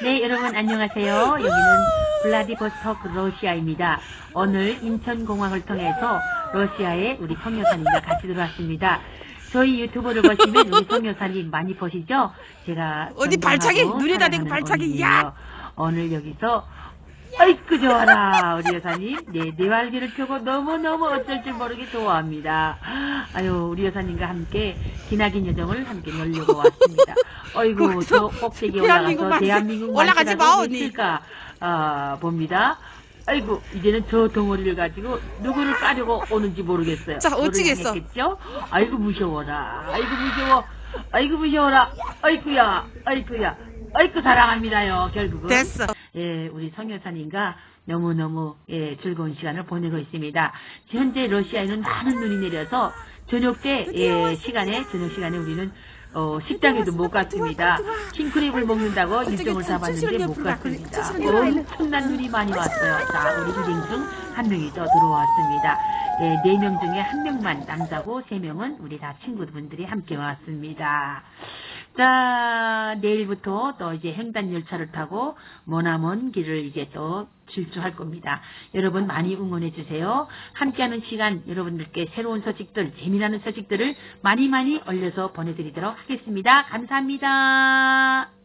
네, 여러분 안녕하세요. 여기는 블라디보스토크 러시아입니다. 오늘 인천공항을 통해서 러시아에 우리 성여사님과 같이 들어왔습니다. 저희 유튜브를 보시면 우리 성여사님 많이 보시죠? 제가 어디 발차기, 눈에다 대고 발차기. 야! 오늘 여기서 아이쿠 좋아라 우리 여사님 네 내활기를 펴고 너무너무 어쩔 줄 모르게 좋아합니다 아유 우리 여사님과 함께 기나긴 여정을 함께 놀려고 왔습니다 어이구 저 꼭대기 대한민국 올라가서 만세- 대한민국 올라가지 마, 언니. 외칠까 아, 봅니다 아이고 이제는 저 덩어리를 가지고 누구를 까려고 오는지 모르겠어요 자, 어찌겠어. 모르겠겠죠? 아이고 무서워라 아이고 무서워 아이고 무서워라 아이쿠야 아이쿠야 아이쿠 사랑합니다요 결국은 됐어. 예, 우리 성 여사님과 너무너무 예, 즐거운 시간을 보내고 있습니다. 현재 러시아에는 많은 눈이 내려서 저녁 때 예, 시간에 저녁 시간에 우리는 어, 식당에도 못 갔습니다. 킹크랩을 먹는다고 일정을 잡았는데 못 갔습니다. 엄청난 눈이 많이 왔어요. 자, 우리 일행중 한 명이 더 들어왔습니다. 예, 네명 중에 한 명만 남자고 세 명은 우리 다 친구분들이 함께 왔습니다. 자, 내일부터 또 이제 횡단 열차를 타고 머나먼 길을 이제 또 질주할 겁니다. 여러분 많이 응원해 주세요. 함께하는 시간 여러분들께 새로운 소식들, 재미나는 소식들을 많이 많이 올려서 보내드리도록 하겠습니다. 감사합니다.